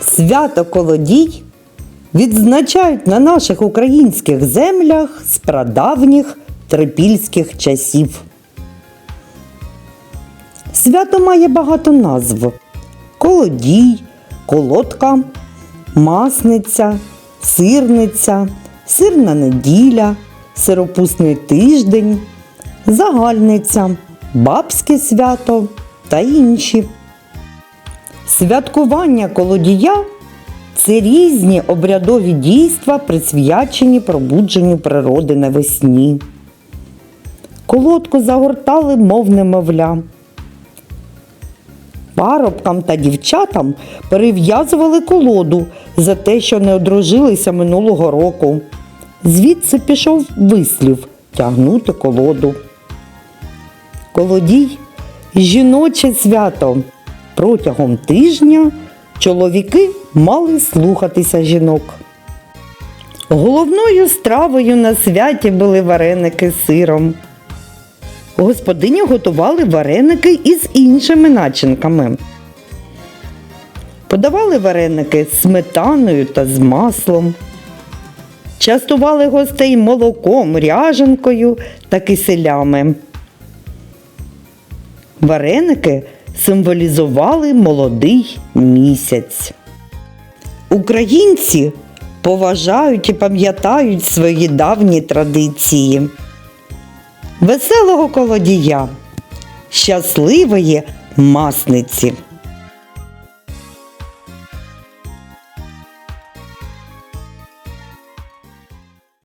Свято Колодій відзначають на наших українських землях з прадавніх трипільських часів. Свято має багато назв: колодій, колодка, масниця, сирниця, сирна неділя, сиропусний тиждень, загальниця, бабське свято та інші. Святкування колодія це різні обрядові дійства, присвячені пробудженню природи навесні. Колодку загортали, мов немовля. Парубкам та дівчатам перев'язували колоду за те, що не одружилися минулого року. Звідси пішов вислів тягнути колоду. Колодій жіноче свято. Протягом тижня чоловіки мали слухатися жінок. Головною стравою на святі були вареники з сиром. Господині готували вареники із іншими начинками. Подавали вареники з сметаною та з маслом. Частували гостей молоком, ряженкою та киселями. Вареники символізували молодий місяць. Українці поважають і пам'ятають свої давні традиції. Веселого колодія, щасливої масниці!